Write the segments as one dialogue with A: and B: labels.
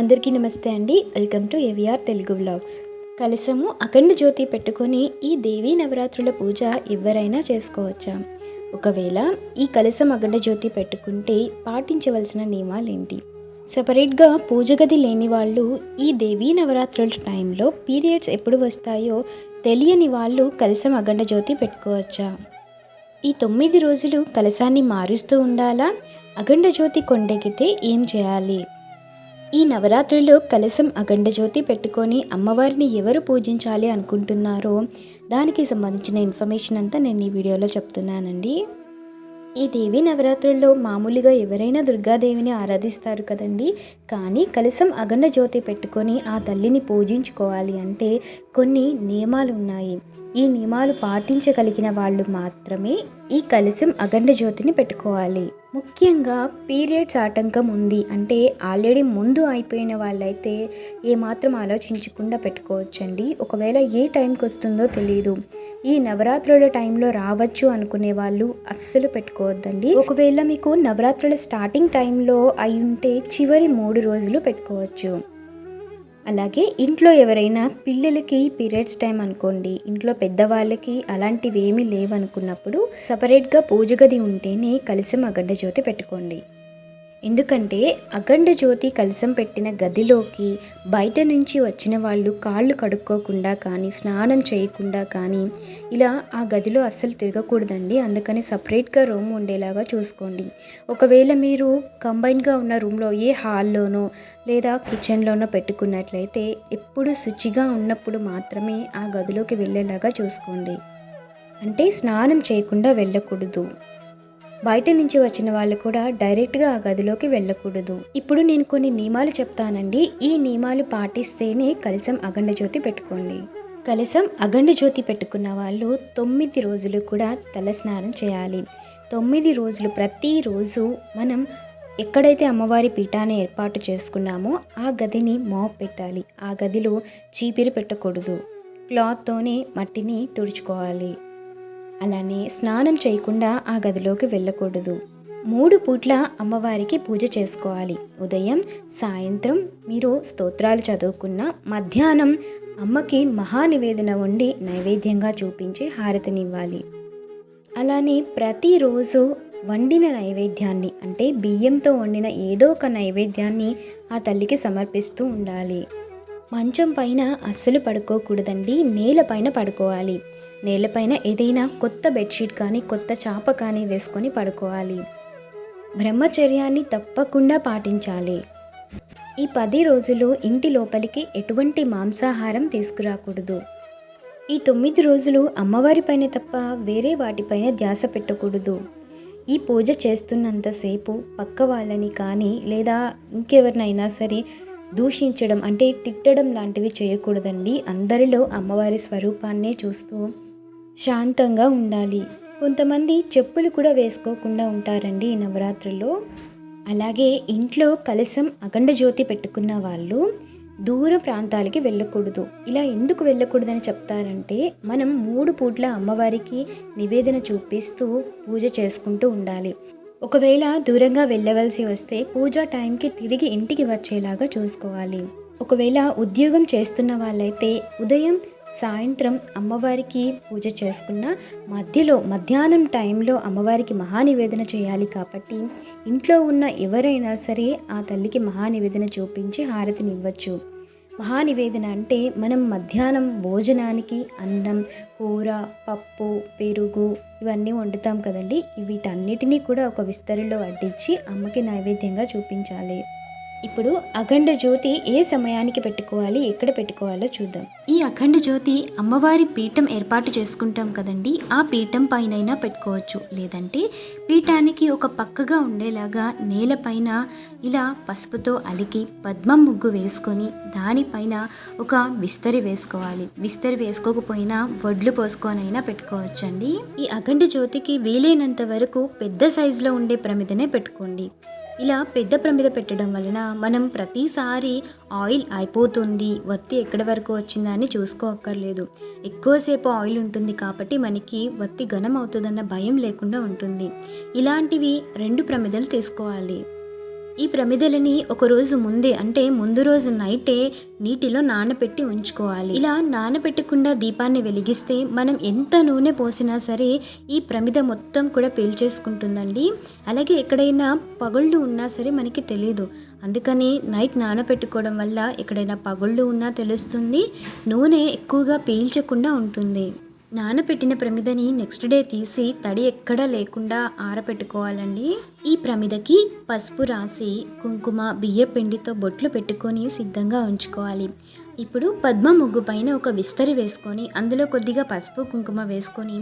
A: అందరికీ నమస్తే అండి. Welcome to AVR Telugu vlogs. కలసము అఖండ జ్యోతి పెట్టుకొని ఈ దేవీ నవరాత్రుల పూజ ఎవరైనా చేసుకోవచ్చా? ఒకవేళ ఈ కలసం అఖండ జ్యోతి పెట్టుకుంటే పాటించవలసిన నియమాలేంటి? సపరేట్గా పూజ గది లేని వాళ్ళు ఈ దేవీ నవరాత్రుల టైంలో పీరియడ్స్ ఎప్పుడు వస్తాయో తెలియని వాళ్ళు కలసం అఖండ జ్యోతి పెట్టుకోవచ్చా? ఈ తొమ్మిది రోజులు కలశాన్ని మారుస్తూ ఉండాలా? అఖండ జ్యోతి కొండెక్కితే ఏం చేయాలి? ఈ నవరాత్రుల్లో కలశం అఖండ జ్యోతి పెట్టుకొని అమ్మవారిని ఎవరు పూజించాలి అనుకుంటున్నారో దానికి సంబంధించిన ఇన్ఫర్మేషన్ అంతా నేను ఈ వీడియోలో చెప్తున్నానండి. ఈ దేవి నవరాత్రుల్లో మామూలుగా ఎవరైనా దుర్గాదేవిని ఆరాధిస్తారు కదండి. కానీ కలశం అఖండ జ్యోతి పెట్టుకొని ఆ తల్లిని పూజించుకోవాలి అంటే కొన్ని నియమాలు ఉన్నాయి. ఈ నియమాలు పాటించగలిగిన వాళ్ళు మాత్రమే ఈ కలశం అగండ జ్యోతిని పెట్టుకోవాలి. ముఖ్యంగా పీరియడ్స్ ఆటంకం ఉంది అంటే ఆల్రెడీ ముందు అయిపోయిన వాళ్ళైతే ఏమాత్రం ఆలోచించకుండా పెట్టుకోవచ్చండి. ఒకవేళ ఏ టైంకి వస్తుందో తెలియదు ఈ నవరాత్రుల టైంలో రావచ్చు అనుకునే వాళ్ళు అస్సలు పెట్టుకోవద్దండి. ఒకవేళ మీకు నవరాత్రుల స్టార్టింగ్ టైంలో అయి ఉంటే చివరి మూడు రోజులు పెట్టుకోవచ్చు. అలాగే ఇంట్లో ఎవరైనా పిల్లలకి పీరియడ్స్ టైం అనుకోండి ఇంట్లో పెద్దవాళ్ళకి అలాంటివి ఏమీ లేవనుకున్నప్పుడు సపరేట్గా పూజ గది ఉంటేనే కలిసి అగండ జ్యోతి పెట్టుకోండి. ఎందుకంటే అఖండ జ్యోతి కలసం పెట్టిన గదిలోకి బయట నుంచి వచ్చిన వాళ్ళు కాళ్ళు కడుక్కోకుండా కానీ స్నానం చేయకుండా కానీ ఇలా ఆ గదిలో అస్సలు తిరగకూడదండి. అందుకని సపరేట్గా రూమ్ ఉండేలాగా చూసుకోండి. ఒకవేళ మీరు కంబైన్గా ఉన్న రూమ్లో ఏ హాల్లోనో లేదా కిచెన్లోనో పెట్టుకున్నట్లయితే ఎప్పుడు శుచిగా ఉన్నప్పుడు మాత్రమే ఆ గదిలోకి వెళ్ళేలాగా చూసుకోండి. అంటే స్నానం చేయకుండా వెళ్ళకూడదు. బయట నుంచి వచ్చిన వాళ్ళు కూడా డైరెక్ట్గా ఆ గదిలోకి వెళ్ళకూడదు. ఇప్పుడు నేను కొన్ని నియమాలు చెప్తానండి. ఈ నియమాలు పాటిస్తేనే కలశం అగండ జ్యోతి పెట్టుకోండి. కలసం అగండ జ్యోతి పెట్టుకున్న వాళ్ళు తొమ్మిది రోజులు కూడా తలస్నానం చేయాలి. తొమ్మిది రోజులు ప్రతిరోజు మనం ఎక్కడైతే అమ్మవారి పీఠాన్ని ఏర్పాటు చేసుకున్నామో ఆ గదిని మాప్ పెట్టాలి. ఆ గదిలో చీపిరి పెట్టకూడదు. క్లాత్తోనే మట్టిని తుడుచుకోవాలి. అలానే స్నానం చేయకుండా ఆ గదిలోకి వెళ్ళకూడదు. మూడు పూట్ల అమ్మవారికి పూజ చేసుకోవాలి. ఉదయం సాయంత్రం మీరు స్తోత్రాలు చదువుకున్న మధ్యాహ్నం అమ్మకి మహానివేదన వండి నైవేద్యంగా చూపించి హారతినివ్వాలి. అలానే ప్రతిరోజు వండిన నైవేద్యాన్ని అంటే బియ్యంతో వండిన ఏదో ఒక నైవేద్యాన్ని ఆ తల్లికి సమర్పిస్తూ ఉండాలి. మంచం పైన అస్సలు పడుకోకూడదండి నేలపైన పడుకోవాలి. నేలపైన ఏదైనా కొత్త బెడ్షీట్ కానీ కొత్త చాప కానీ వేసుకొని పడుకోవాలి. బ్రహ్మచర్యాన్ని తప్పకుండా పాటించాలి. ఈ పది రోజులు ఇంటి లోపలికి ఎటువంటి మాంసాహారం తీసుకురాకూడదు. ఈ తొమ్మిది రోజులు అమ్మవారిపైన తప్ప వేరే వాటిపైన ధ్యాస పెట్టకూడదు. ఈ పూజ చేస్తున్నంతసేపు పక్క వాళ్ళని కానీ లేదా ఇంకెవరినైనా సరే దూషించడం అంటే తిట్టడం లాంటివి చేయకూడదండి. అందరిలో అమ్మవారి స్వరూపాన్నే చూస్తూ శాంతంగా ఉండాలి. కొంతమంది చెప్పులు కూడా వేసుకోకుండా ఉంటారండి ఈ నవరాత్రుల్లో. అలాగే ఇంట్లో కలశం అఖండ జ్యోతి పెట్టుకున్న వాళ్ళు దూర ప్రాంతాలకి వెళ్ళకూడదు. ఇలా ఎందుకు వెళ్ళకూడదని చెప్తారంటే మనం మూడు పూట్ల అమ్మవారికి నివేదన చూపిస్తూ పూజ చేసుకుంటూ ఉండాలి. ఒకవేళ దూరంగా వెళ్ళవలసి వస్తే పూజా టైంకి తిరిగి ఇంటికి వచ్చేలాగా చూసుకోవాలి. ఒకవేళ ఉద్యోగం చేస్తున్న వాళ్ళైతే ఉదయం సాయంత్రం అమ్మవారికి పూజ చేసుకున్న మధ్యలో మధ్యాహ్నం టైంలో అమ్మవారికి మహానివేదన చేయాలి కాబట్టి ఇంట్లో ఉన్న ఎవరైనా సరే ఆ తల్లికి మహానివేదన చూపించి హారతినివ్వచ్చు మహానివేదన అంటే మనం మధ్యాహ్నం భోజనానికి అన్నం కూర పప్పు పెరుగు ఇవన్నీ వండుతాం కదండి. వీటన్నిటినీ కూడా ఒక విస్తరిలో వడ్డించి అమ్మకి నైవేద్యంగా చూపించాలి. ఇప్పుడు అఖండ జ్యోతి ఏ సమయానికి పెట్టుకోవాలి ఎక్కడ పెట్టుకోవాలో చూద్దాం. ఈ అఖండ జ్యోతి అమ్మవారి పీఠం ఏర్పాటు చేసుకుంటాం కదండి ఆ పీఠం పైనైనా పెట్టుకోవచ్చు. లేదంటే పీఠానికి ఒక పక్కగా ఉండేలాగా నేలపైన ఇలా పసుపుతో అలికి పద్మం ముగ్గు వేసుకొని దానిపైన ఒక విస్తరి వేసుకోవాలి. విస్తరి వేసుకోకపోయినా వడ్లు పోసుకొనైనా పెట్టుకోవచ్చండి. ఈ అఖండ జ్యోతికి వీలైనంత వరకు పెద్ద సైజులో ఉండే ప్రమిదనే పెట్టుకోండి. ఇలా పెద్ద ప్రమిద పెట్టడం వలన మనం ప్రతిసారి ఆయిల్ అయిపోతుంది వత్తి ఎక్కడి వరకు వచ్చిందా అని చూసుకోక్కర్లేదు. ఎక్కువసేపు ఆయిల్ ఉంటుంది కాబట్టి మనకి వత్తి ఘనం అవుతుందన్న భయం లేకుండా ఉంటుంది. ఇలాంటివి రెండు ప్రమిదలు తీసుకోవాలి. ఈ ప్రమిదలని ఒక రోజు ముందే అంటే ముందు రోజు నైటే నీటిలో నానబెట్టి ఉంచుకోవాలి. ఇలా నానబెట్టకుండా దీపాన్ని వెలిగిస్తే మనం ఎంత నూనె పోసినా సరే ఈ ప్రమిద మొత్తం కూడా పీల్చేసుకుంటుందండి. అలాగే ఎక్కడైనా పగుళ్ళు ఉన్నా సరే మనకి తెలియదు అందుకని నైట్ నానబెట్టుకోవడం వల్ల ఎక్కడైనా పగుళ్ళు ఉన్నా తెలుస్తుంది నూనె ఎక్కువగా పీల్చకుండా ఉంటుంది. నానబెట్టిన ప్రమిదని నెక్స్ట్ డే తీసి తడి ఎక్కడా లేకుండా ఆరబెట్టుకోవాలండి ఈ ప్రమిదకి పసుపు రాసి కుంకుమ బియ్య పిండితో బొట్లు పెట్టుకొని సిద్ధంగా ఉంచుకోవాలి. ఇప్పుడు పద్మ ముగ్గు పైన ఒక విస్తరి వేసుకొని అందులో కొద్దిగా పసుపు కుంకుమ వేసుకొని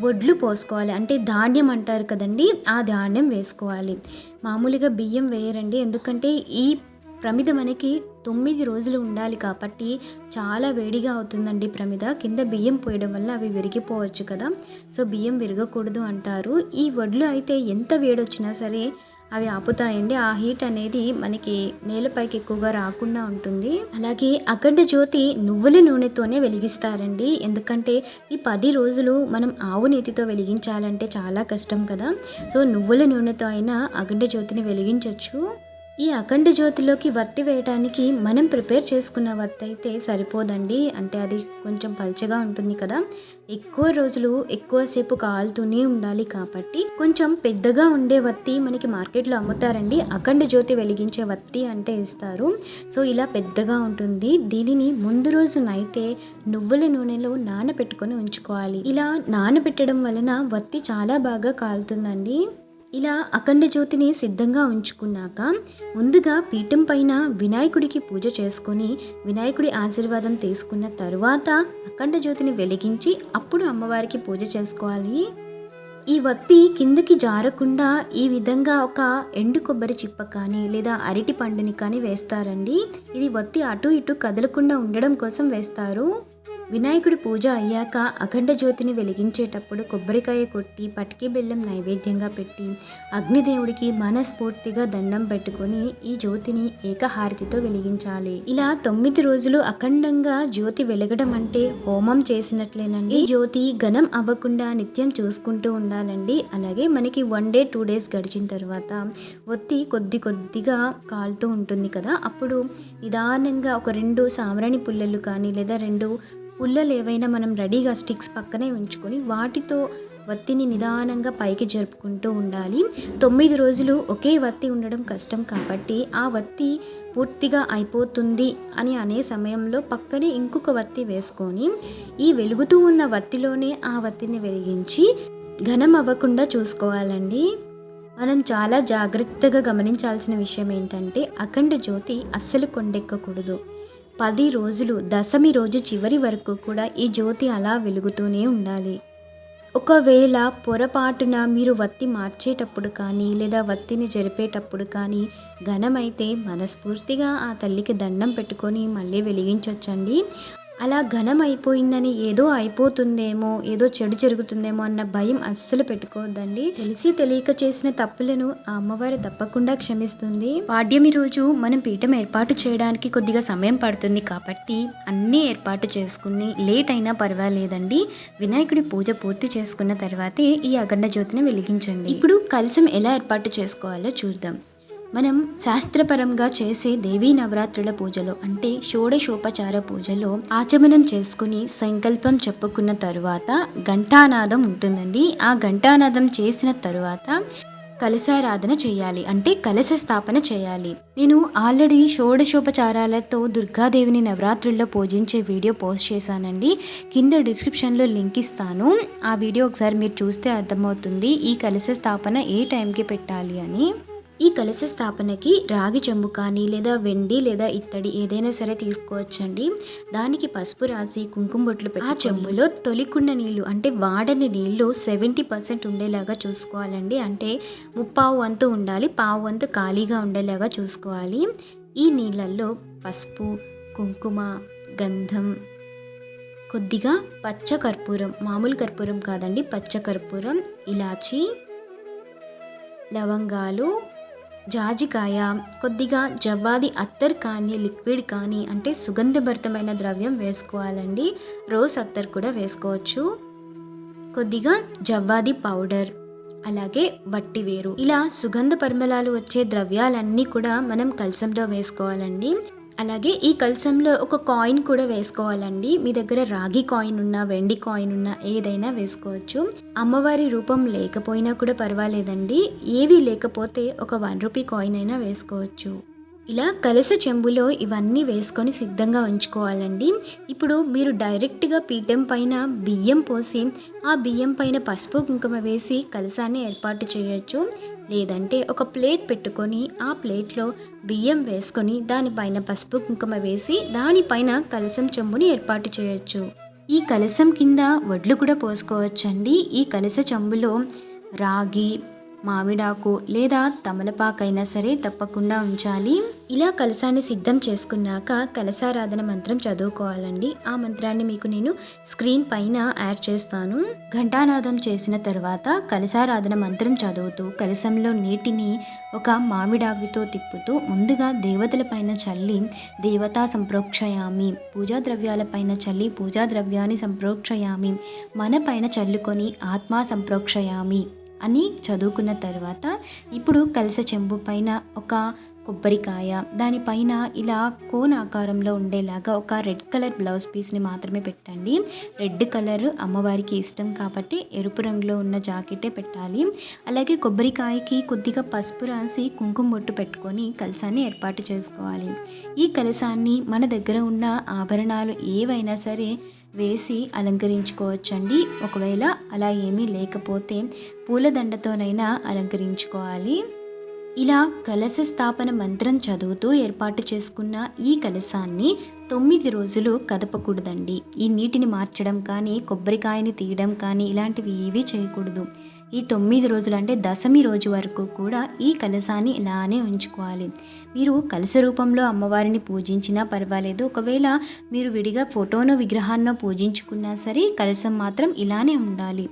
A: వడ్లు పోసుకోవాలి. అంటే ధాన్యం అంటారు కదండి ఆ ధాన్యం వేసుకోవాలి. మామూలుగా బియ్యం వేయరండి ఎందుకంటే ఈ ప్రమిద మనకి తొమ్మిది రోజులు ఉండాలి కాబట్టి చాలా వేడిగా అవుతుందండి ప్రమిద. కింద బియ్యం పోయడం వల్ల అవి విరిగిపోవచ్చు కదా. సో బియ్యం విరగకూడదు అంటారు. ఈ వడ్లు అయితే ఎంత వేడొచ్చినా సరే అవి ఆపుతాయండి. ఆ హీట్ అనేది మనకి నేలపైకి ఎక్కువగా రాకుండా ఉంటుంది. అలాగే అఖండ జ్యోతి నువ్వుల నూనెతోనే వెలిగిస్తారండి. ఎందుకంటే ఈ పది రోజులు మనం ఆవు నేతితో వెలిగించాలంటే చాలా కష్టం కదా. సో నువ్వుల నూనెతో అయినా అఖండ జ్యోతిని వెలిగించవచ్చు ఈ అఖండ జ్యోతిలోకి వత్తి వేయడానికి మనం ప్రిపేర్ చేసుకున్న వత్తి అయితే సరిపోదండి. అంటే అది కొంచెం పల్చగా ఉంటుంది కదా. ఎక్కువ రోజులు ఎక్కువసేపు కాలుతూనే ఉండాలి కాబట్టి కొంచెం పెద్దగా ఉండే వత్తి మనకి మార్కెట్లో అమ్ముతారండి. అఖండ జ్యోతి వెలిగించే వత్తి అంటే ఇస్తారు. సో ఇలా పెద్దగా ఉంటుంది. దీనిని ముందు రోజు నైటే నువ్వుల నూనెలో నానబెట్టుకొని ఉంచుకోవాలి. ఇలా నానబెట్టడం వలన వత్తి చాలా బాగా కాలుతుందండి. ఇలా అఖండ జ్యోతిని సిద్ధంగా ఉంచుకున్నాక ముందుగా పీఠం పైన వినాయకుడికి పూజ చేసుకొని వినాయకుడి ఆశీర్వాదం తీసుకున్న తరువాత అఖండ జ్యోతిని వెలిగించి అప్పుడు అమ్మవారికి పూజ చేసుకోవాలి. ఈ వత్తి కిందకి జారకుండా ఈ విధంగా ఒక ఎండు కొబ్బరి చిప్ప కానీ లేదా అరటి పండుని కానీ వేస్తారండి. ఇది వత్తి అటు ఇటు కదలకుండా ఉండడం కోసం వేస్తారు. వినాయకుడి పూజ అయ్యాక అఖండ జ్యోతిని వెలిగించేటప్పుడు కొబ్బరికాయ కొట్టి పటికి బెల్లం నైవేద్యంగా పెట్టి అగ్నిదేవుడికి మనస్ఫూర్తిగా దండం పెట్టుకొని ఈ జ్యోతిని ఏకహారతితో వెలిగించాలి. ఇలా తొమ్మిది రోజులు అఖండంగా జ్యోతి వెలగడం అంటే హోమం చేసినట్లేనండి. ఈ జ్యోతి ఘనం అవ్వకుండా నిత్యం చూసుకుంటూ ఉండాలండి. అలాగే మనకి వన్ డే టూ డేస్ గడిచిన తర్వాత ఒత్తి కొద్ది కొద్దిగా కాలుతూ ఉంటుంది కదా. అప్పుడు నిదానంగా ఒక రెండు సామరాణి పుల్లలు కానీ లేదా రెండు పుల్లలు ఏవైనా మనం రెడీగా స్టిక్స్ పక్కనే ఉంచుకొని వాటితో వత్తిని నిదానంగా పైకి జరుపుకుంటూ ఉండాలి. తొమ్మిది రోజులు ఒకే వత్తి ఉండడం కష్టం కాబట్టి ఆ వత్తి పూర్తిగా అయిపోతుంది అని అనే సమయంలో పక్కనే ఇంకొక వత్తి వేసుకొని ఈ వెలుగుతూ ఉన్న వత్తిలోనే ఆ వత్తిని వెలిగించి ఘనం అవ్వకుండా చూసుకోవాలండి. మనం చాలా జాగ్రత్తగా గమనించాల్సిన విషయం ఏంటంటే అఖండ జ్యోతి అస్సలు కొండెక్కకూడదు. పది రోజులు దశమి రోజు చివరి వరకు కూడా ఈ జ్యోతి అలా వెలుగుతూనే ఉండాలి. ఒకవేళ పొరపాటున మీరు వత్తి మార్చేటప్పుడు కానీ లేదా వత్తిని జరిపేటప్పుడు కానీ ఘనమైతే మనస్ఫూర్తిగా ఆ తల్లికి దండం పెట్టుకొని మళ్ళీ వెలిగించవచ్చండి అలా ఘనం అయిపోయిందని ఏదో అయిపోతుందేమో ఏదో చెడు జరుగుతుందేమో అన్న భయం అస్సలు పెట్టుకోవద్దండి. తెలిసి తెలియక చేసిన తప్పులను ఆ అమ్మవారు తప్పకుండా క్షమిస్తుంది. పాడ్యమి రోజు మనం పీఠం ఏర్పాటు చేయడానికి కొద్దిగా సమయం పడుతుంది కాబట్టి అన్నీ ఏర్పాటు చేసుకుని లేట్ అయినా పర్వాలేదండి. వినాయకుడి పూజ పూర్తి చేసుకున్న తర్వాతే ఈ అఖండ జ్యోతిని వెలిగించండి. ఇప్పుడు కలసం ఎలా ఏర్పాటు చేసుకోవాలో చూద్దాం. మనం శాస్త్రపరంగా చేసే దేవీ నవరాత్రుల పూజలో అంటే షోడశోపచార పూజలో ఆచమనం చేసుకుని సంకల్పం చెప్పుకున్న తరువాత ఘంటానాదం ఉంటుందండి. ఆ ఘంటానాదం చేసిన తరువాత కలశారాధన చేయాలి. అంటే కలశ స్థాపన చేయాలి. నేను ఆల్రెడీ షోడశోపచారాలతో దుర్గాదేవిని నవరాత్రుల్లో పూజించే వీడియో పోస్ట్ చేశానండి. కింద డిస్క్రిప్షన్లో లింక్ ఇస్తాను. ఆ వీడియో ఒకసారి మీరు చూస్తే అర్థమవుతుంది ఈ కలశ స్థాపన ఏ టైంకి పెట్టాలి అని. ఈ కలశ స్థాపనకి రాగి చెంబు కానీ లేదా వెండి లేదా ఇత్తడి ఏదైనా సరే తీసుకోవచ్చండి. దానికి పసుపు రాసి కుంకుమ బొట్లు పెట్టి ఆ చెంబులో తొలికున్న నీళ్ళు అంటే వాడని నీళ్ళు సెవెంటీ పర్సెంట్ ఉండేలాగా చూసుకోవాలండి. అంటే ముప్పావు వంతు ఉండాలి పావు వంతు ఖాళీగా ఉండేలాగా చూసుకోవాలి. ఈ నీళ్ళల్లో పసుపు కుంకుమ గంధం కొద్దిగా పచ్చ కర్పూరం మామూలు కర్పూరం కాదండి పచ్చ కర్పూరం ఇలాచి లవంగాలు జాజికాయ కొద్దిగా జవ్వాది అత్తర్ కానీ లిక్విడ్ కానీ అంటే సుగంధభరితమైన ద్రవ్యం వేసుకోవాలండి. రోజ్ అత్తర్ కూడా వేసుకోవచ్చు. కొద్దిగా జవ్వాది పౌడర్ అలాగే వట్టివేరు ఇలా సుగంధ పరిమళాలు వచ్చే ద్రవ్యాలన్నీ కూడా మనం కలసంలో వేసుకోవాలండి. అలాగే ఈ కలసంలో ఒక కాయిన్ కూడా వేసుకోవాలండి. మీ దగ్గర రాగి కాయిన్ ఉన్నా వెండి కాయిన్ ఉన్నా ఏదైనా వేసుకోవచ్చు. అమ్మవారి రూపం లేకపోయినా కూడా పర్వాలేదండి. ఏవి లేకపోతే ఒక వన్ రూపీ కాయిన్ అయినా వేసుకోవచ్చు. ఇలా కలస చెంబులో ఇవన్నీ వేసుకొని సిద్ధంగా ఉంచుకోవాలండి. ఇప్పుడు మీరు డైరెక్ట్గా పీఠం పైన బియ్యం పోసి ఆ బియ్యం పైన పసుపు కుంకుమ వేసి కలసాన్ని ఏర్పాటు చేయొచ్చు. లేదంటే ఒక ప్లేట్ పెట్టుకొని ఆ ప్లేట్లో బియ్యం వేసుకొని దానిపైన పసుపు కుంకుమ వేసి దానిపైన కలసం చెంబుని ఏర్పాటు చేయొచ్చు. ఈ కలసం కింద వడ్లు కూడా పోసుకోవచ్చండి. ఈ కలస చెంబులో రాగి మామిడాకు లేదా తమలపాకైనా సరే తప్పకుండా ఉంచాలి. ఇలా కలసాన్ని సిద్ధం చేసుకున్నాక కలసారాధన మంత్రం చదువుకోవాలండి. ఆ మంత్రాన్ని మీకు నేను స్క్రీన్ పైన యాడ్ చేస్తాను. ఘంటానాదం చేసిన తర్వాత కలసారాధన మంత్రం చదువుతూ కలసంలో నీటిని ఒక మామిడాకుతో తిప్పుతూ ముందుగా దేవతల పైన చల్లి దేవతా సంప్రోక్షయామి పూజా ద్రవ్యాలపైన చల్లి పూజా ద్రవ్యాన్ని సంప్రోక్షయామి మన పైన చల్లుకొని ఆత్మా సంప్రోక్షయామి. అని చదువుకున్న తర్వాత ఇప్పుడు కలస చెంబు పైన ఒక కొబ్బరికాయ దానిపైన ఇలా కోన్ ఆకారంలో ఉండేలాగా ఒక రెడ్ కలర్ బ్లౌజ్ పీస్ని మాత్రమే పెట్టండి. రెడ్ కలర్ అమ్మవారికి ఇష్టం కాబట్టి ఎరుపు రంగులో ఉన్న జాకెటే పెట్టాలి. అలాగే కొబ్బరికాయకి కొద్దిగా పసుపు రాసి కుంకుమ బొట్టు పెట్టుకొని కలసాన్ని ఏర్పాటు చేసుకోవాలి. ఈ కలసాన్ని మన దగ్గర ఉన్న ఆభరణాలు ఏవైనా సరే వేసి అలంకరించుకోవచ్చండి. ఒకవేళ అలా ఏమీ లేకపోతే పూలదండతోనైనా అలంకరించుకోవాలి. ఇలా కలశ స్థాపన మంత్రం చదువుతూ ఏర్పాటు చేసుకున్న ఈ కలశాన్ని తొమ్మిది రోజులు కదపకూడదండి. ఈ నీటిని మార్చడం కానీ కొబ్బరికాయని తీయడం కానీ ఇలాంటివి ఏవీ చేయకూడదు. ఈ తొమ్మిది రోజులు అంటే దశమి రోజు వరకు కూడా ఈ కలశాన్ని ఇలానే ఉంచుకోవాలి. మీరు కలశ రూపంలో అమ్మవారిని పూజించినా పర్వాలేదు. ఒకవేళ మీరు విడిగా ఫోటోనో విగ్రహాన్నో పూజించుకున్నా సరే కలశం మాత్రం ఇలానే ఉండాలి.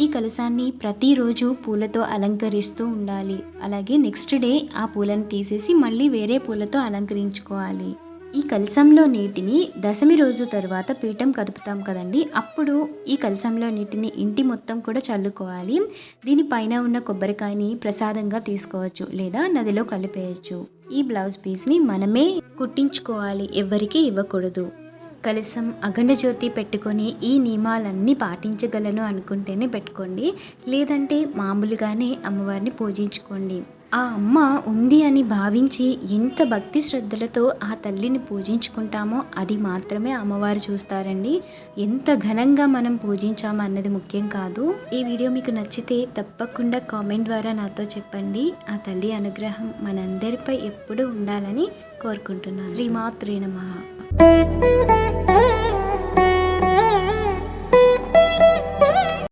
A: ఈ కలశాన్ని ప్రతిరోజు పూలతో అలంకరిస్తూ ఉండాలి. అలాగే నెక్స్ట్ డే ఆ పూలను తీసేసి మళ్ళీ వేరే పూలతో అలంకరించుకోవాలి. ఈ కలసంలో నీటిని దశమి రోజు తర్వాత పీఠం కదుపుతాం కదండి. అప్పుడు ఈ కలశంలో నీటిని ఇంటి మొత్తం కూడా చల్లుకోవాలి. దీనిపైన ఉన్న కొబ్బరికాయని ప్రసాదంగా తీసుకోవచ్చు లేదా నదిలో కలిపేయచ్చు. ఈ బ్లౌజ్ పీస్ని మనమే కుట్టించుకోవాలి. ఎవరికి ఇవ్వకూడదు. కలసం అఖండ జ్యోతి పెట్టుకొని ఈ నియమాలన్నీ పాటించగలను అనుకుంటేనే పెట్టుకోండి. లేదంటే మామూలుగానే అమ్మవారిని పూజించుకోండి. ఆ అమ్మ ఉంది అని భావించి ఎంత భక్తి శ్రద్ధలతో ఆ తల్లిని పూజించుకుంటామో అది మాత్రమే అమ్మవారు చూస్తారండి. ఎంత ఘనంగా మనం పూజించామో అన్నది ముఖ్యం కాదు. ఈ వీడియో మీకు నచ్చితే తప్పకుండా కామెంట్ ద్వారా నాతో చెప్పండి. ఆ తల్లి అనుగ్రహం మనందరిపై ఎప్పుడూ ఉండాలని కోరుకుంటున్నాను. శ్రీమాత్రే నమః.